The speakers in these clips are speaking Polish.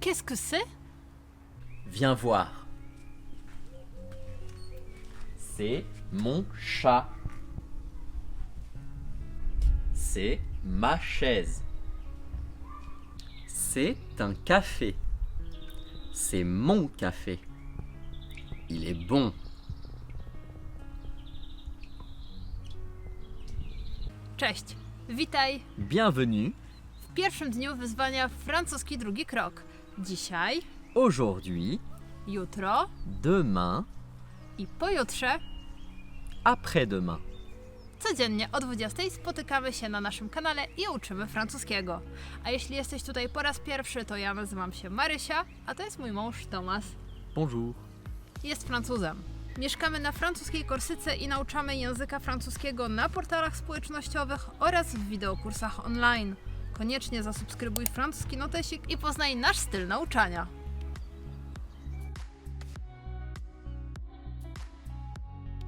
Qu'est-ce que c'est? Viens voir. C'est mon chat. C'est ma chaise. C'est un café. C'est mon café. Il est bon. Cześć, witaj Bienvenue. w pierwszym dniu wyzwania francuski drugi krok. Dzisiaj, Aujourd'hui, jutro demain, i pojutrze après-demain. codziennie o 20 spotykamy się na naszym kanale i uczymy francuskiego. A jeśli jesteś tutaj po raz pierwszy, to ja nazywam się Marysia, a to jest mój mąż Tomas. Bonjour. Jest Francuzem. Mieszkamy na francuskiej Korsyce i nauczamy języka francuskiego na portalach społecznościowych oraz w wideokursach online. Koniecznie zasubskrybuj francuski notesik i poznaj nasz styl nauczania.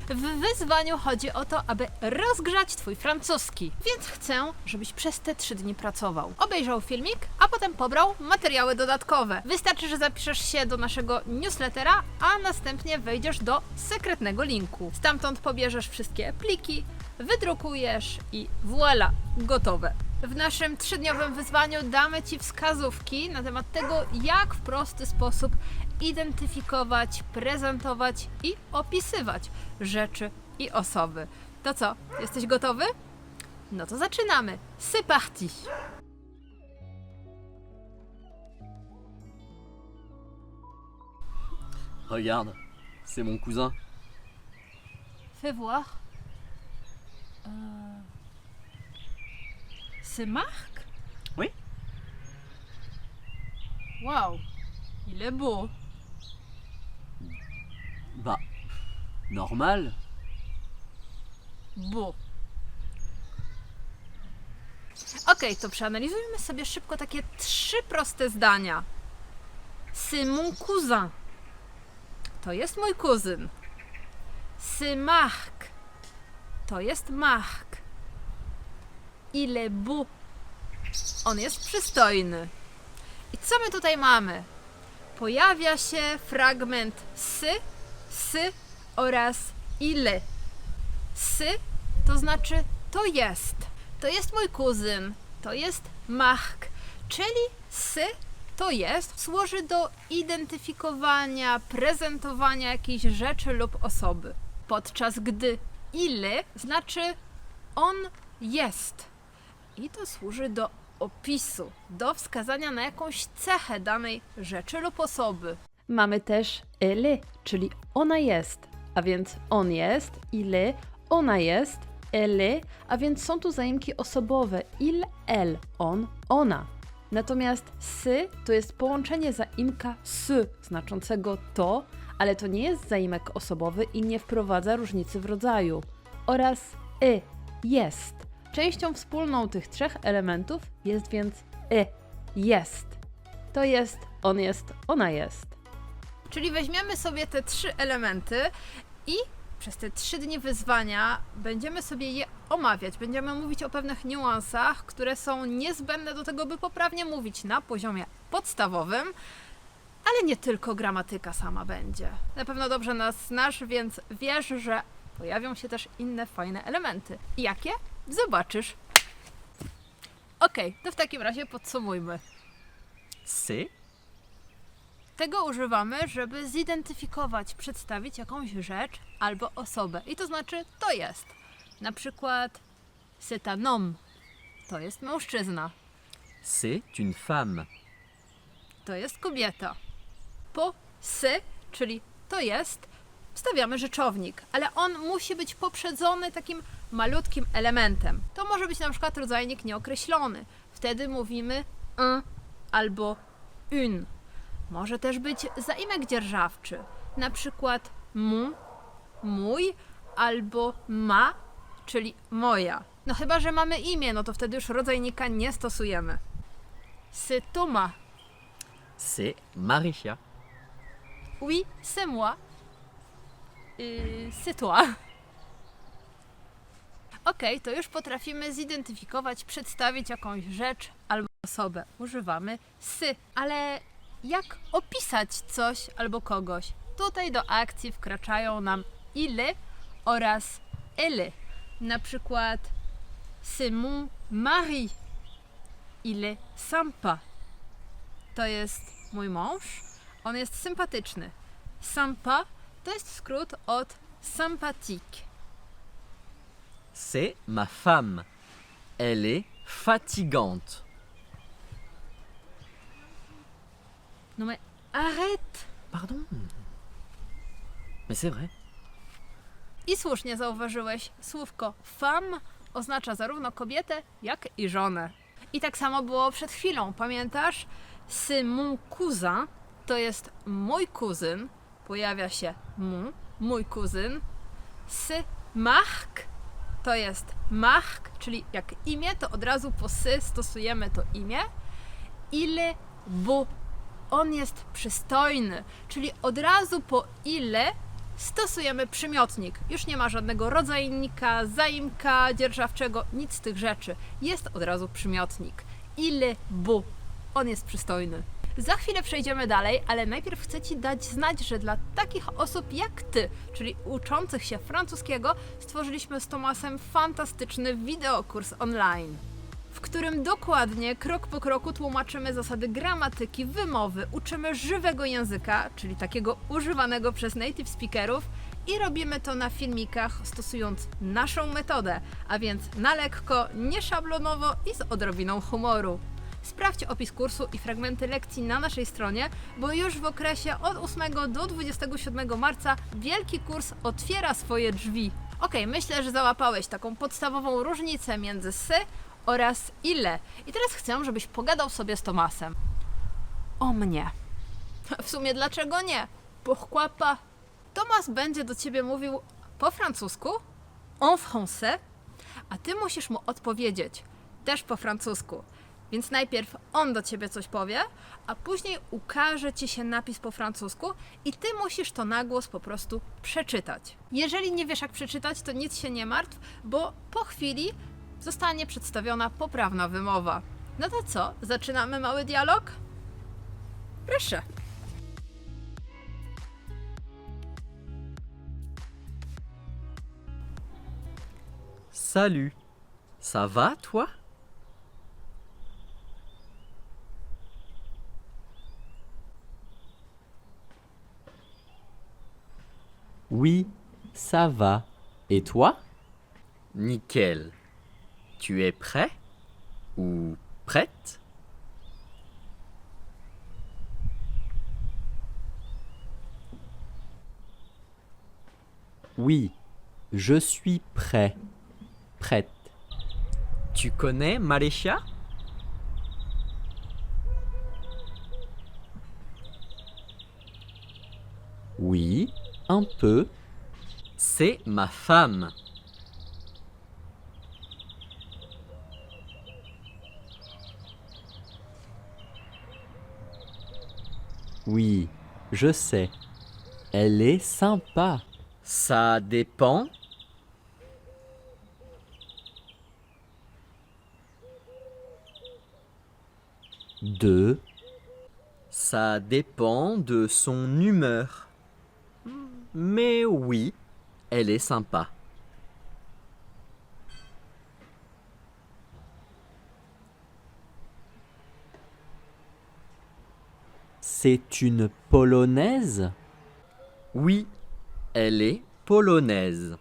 W wyzwaniu chodzi o to, aby rozgrzać Twój francuski, więc chcę, żebyś przez te trzy dni pracował. Obejrzał filmik, a potem pobrał materiały dodatkowe. Wystarczy, że zapiszesz się do naszego newslettera, a następnie wejdziesz do sekretnego linku. Stamtąd pobierzesz wszystkie pliki, wydrukujesz i voilà, gotowe. W naszym trzydniowym wyzwaniu damy Ci wskazówki na temat tego, jak w prosty sposób identyfikować, prezentować i opisywać rzeczy i osoby. To co, jesteś gotowy? No to zaczynamy. C'est parti! Regarde, c'est mon cousin. Fais voir. Euh, C'est Marc Oui. Waouh, il est beau. Bah, normal. Beau. Okej, to przeanalizujmy sobie szybko takie trzy proste zdania. C'est mon cousin. To jest mój kuzyn. C'est Marc. To jest Marc. Il est beau. On jest przystojny. I co my tutaj mamy? Pojawia się fragment sy, sy oraz ile. Sy to znaczy to jest. To jest mój kuzyn. To jest Mark. Czyli sy to jest służy do identyfikowania, prezentowania jakiejś rzeczy lub osoby. Podczas gdy ile znaczy on jest. I to służy do opisu, do wskazania na jakąś cechę danej rzeczy lub osoby. Mamy też elle, czyli ona jest, a więc on jest, ile, ona jest, elle, a więc są tu zaimki osobowe il, elle, on, ona. Natomiast sy to jest połączenie zaimka s, znaczącego to, ale to nie jest zaimek osobowy i nie wprowadza różnicy w rodzaju. Oraz y, jest. Częścią wspólną tych trzech elementów jest więc y, jest. To jest, on jest, ona jest. Czyli weźmiemy sobie te trzy elementy i przez te trzy dni wyzwania będziemy sobie je omawiać. Będziemy mówić o pewnych niuansach, które są niezbędne do tego, by poprawnie mówić na poziomie podstawowym, ale nie tylko gramatyka sama będzie. Na pewno dobrze nas znasz, więc wiesz, że pojawią się też inne fajne elementy. Jakie? Zobaczysz. Okej, to w takim razie podsumujmy. C'est Tego używamy, żeby zidentyfikować, przedstawić jakąś rzecz albo osobę. I to znaczy to jest. Na przykład homme. To jest mężczyzna. c'est une femme. To jest kobieta. Po sy, czyli to jest, wstawiamy rzeczownik, ale on musi być poprzedzony takim malutkim elementem. To może być na przykład rodzajnik nieokreślony. Wtedy mówimy un albo une. Może też być zaimek dzierżawczy, na przykład mu, mój albo ma, czyli moja. No chyba, że mamy imię, no to wtedy już rodzajnika nie stosujemy. C'est Thomas. C'est Marisha. Oui, c'est moi. Yy, c'est toi. Okej, to już potrafimy zidentyfikować, przedstawić jakąś rzecz albo osobę. Używamy sy, ale jak opisać coś albo kogoś. Tutaj do akcji wkraczają nam ile oraz elle. Na przykład c'est mon mari. Il est sympa. To jest mój mąż. On jest sympatyczny. Sympa to jest skrót od sympathique. C'est ma femme. Elle est fatigante. No mais arrête! Pardon Mais c'est vrai. I słusznie zauważyłeś, słówko femme oznacza zarówno kobietę, jak i żonę. I tak samo było przed chwilą, pamiętasz? C'est mon cousin to jest mój kuzyn, pojawia się mon, mój kuzyn. C'est Marc to jest Marc, czyli jak imię, to od razu po sy stosujemy to imię. Il est beau. On jest przystojny, czyli od razu po ile stosujemy przymiotnik. Już nie ma żadnego rodzajnika, zaimka, dzierżawczego, nic z tych rzeczy. Jest od razu przymiotnik. Il est beau. On jest przystojny. Za chwilę przejdziemy dalej, ale najpierw chcę Ci dać znać, że dla takich osób jak Ty, czyli uczących się francuskiego, stworzyliśmy z Tomasem fantastyczny wideokurs online w którym dokładnie, krok po kroku tłumaczymy zasady gramatyki, wymowy, uczymy żywego języka, czyli takiego używanego przez native speakerów i robimy to na filmikach stosując naszą metodę, a więc na lekko, nieszablonowo i z odrobiną humoru. Sprawdź opis kursu i fragmenty lekcji na naszej stronie, bo już w okresie od 8 do 27 marca wielki kurs otwiera swoje drzwi. Ok, myślę, że załapałeś taką podstawową różnicę między sy oraz ile. I teraz chcę, żebyś pogadał sobie z Tomasem. O mnie. W sumie dlaczego nie? Pas? Tomas będzie do ciebie mówił po francusku, en français, a ty musisz mu odpowiedzieć też po francusku. Więc najpierw on do ciebie coś powie, a później ukaże ci się napis po francusku i ty musisz to na głos po prostu przeczytać. Jeżeli nie wiesz jak przeczytać, to nic się nie martw, bo po chwili zostanie przedstawiona poprawna wymowa. No to co, zaczynamy mały dialog? Proszę. Salut. Ça va, toi Oui, ça va. Et toi? Nickel. Tu es prêt? Ou prête? Oui, je suis prêt. Prête. Tu connais Maléchia Oui, un peu. C'est ma femme. Oui, je sais. Elle est sympa. Ça dépend. De. Ça dépend de son humeur. Mais oui, elle est sympa. C'est une polonaise Oui, elle est polonaise.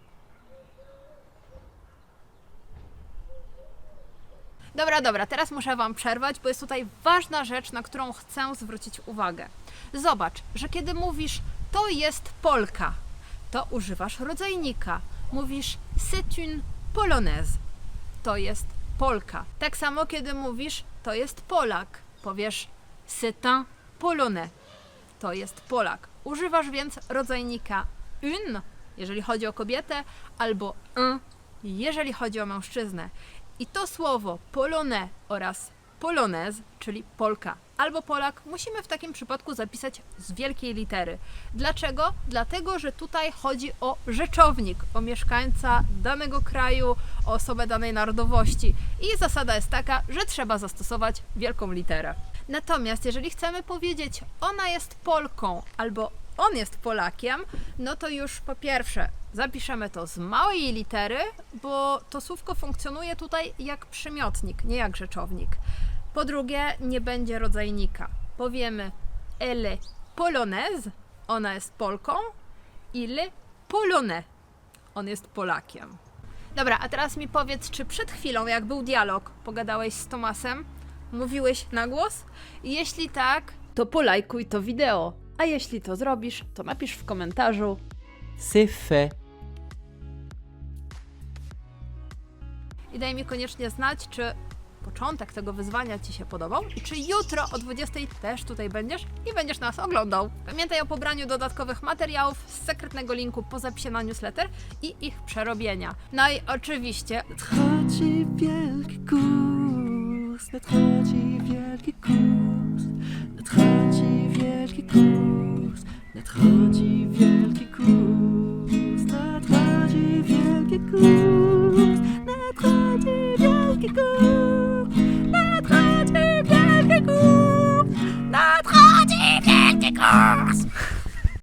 Dobra, dobra, teraz muszę Wam przerwać, bo jest tutaj ważna rzecz, na którą chcę zwrócić uwagę. Zobacz, że kiedy mówisz to jest Polka, to używasz rodzajnika. Mówisz c'est une polonaise. To jest Polka. Tak samo kiedy mówisz to jest Polak, powiesz c'est un polonais. To jest Polak. Używasz więc rodzajnika une, jeżeli chodzi o kobietę, albo un, jeżeli chodzi o mężczyznę. I to słowo polonais oraz polonaise, czyli Polka albo Polak, musimy w takim przypadku zapisać z wielkiej litery. Dlaczego? Dlatego, że tutaj chodzi o rzeczownik, o mieszkańca danego kraju, o osobę danej narodowości. I zasada jest taka, że trzeba zastosować wielką literę. Natomiast jeżeli chcemy powiedzieć ona jest Polką albo on jest Polakiem, no to już po pierwsze zapiszemy to z małej litery, bo to słówko funkcjonuje tutaj jak przymiotnik, nie jak rzeczownik. Po drugie, nie będzie rodzajnika. Powiemy elle polonaise, ona jest Polką, il polonais, on jest Polakiem. Dobra, a teraz mi powiedz, czy przed chwilą, jak był dialog, pogadałeś z Tomasem, mówiłeś na głos? Jeśli tak, to polajkuj to wideo. A jeśli to zrobisz, to napisz w komentarzu. C'est fait. I daj mi koniecznie znać, czy początek tego wyzwania Ci się podobał i czy jutro o 20 też tutaj będziesz i będziesz nas oglądał. Pamiętaj o pobraniu dodatkowych materiałów z sekretnego linku po zapisie na newsletter i ich przerobienia. No i oczywiście Nadchodzi wielki kurs, nadchodzi wielki kurs, nadchodzi wielki kurs, nadchodzi